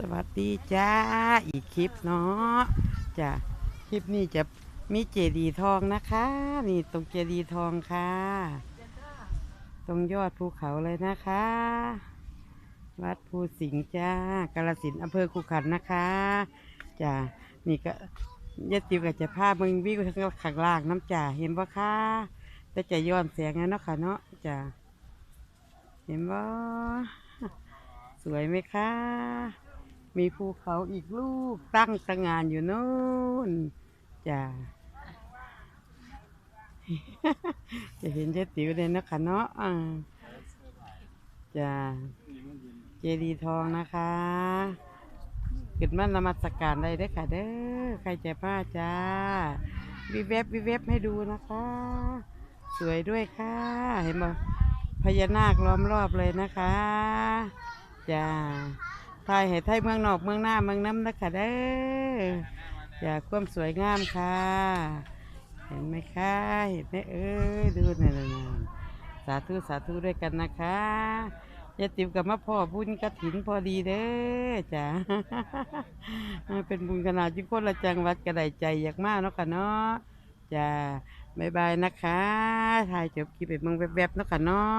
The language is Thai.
สวัสดีจ้า อีกคลิปเนาะจ้ะคลิปนี้จะมีเจดีทองนะคะ นี่ตรงเจดีทองค่ะ ตรงยอดภูเขาเลยนะคะ วัดภูสิงห์จ้ากาลสินอำเภอคูขันนะคะจ้ะนี่ก็ยาติวก็จะพาเมืองวิวข้างข้างล่างน้ำจ่าเห็นบ่คะแต่จะย้อนแสงนะเนาะค่ะเนาะจ้ะเห็นบ่สวยไหมคะ มีภูเขาอีกลูกตั้งสงานอยู่นู่นจ้ะจะเห็นเจ๊ติ๋วเลยนะคะเนาะจ้ะเจดีทองนะคะขึ้นมานมัสการได้เด้ค่ะเด้อใครจะพลาจ้าวิเว็บวิเว็บให้ดูนะคะ สวยด้วยค่ะ เห็นบ่พญานาคล้อมรอบเลยนะคะจ้า ไทยให้ไทยเมืองนอกเมืองหน้าเมืองน้ำนะคะเด้ออย่าความสวยงามค่ะ เห็นไหมคะเห็นไหมเอ้ยดูนั่นน่ะสาธุสาธุด้วยกันนะคะยาติ๋วกับมาพ่อบุญกระถินพอดีเด้อจ้ะเป็นบุญขนาดที่คนละจังหวัดกระไดใจอยากมากเนาะค่ะเนาะจ้ะบ๊ายบายนะคะถ่ายจบคลิปไปเมืองแวบๆเนาะค่ะเนาะ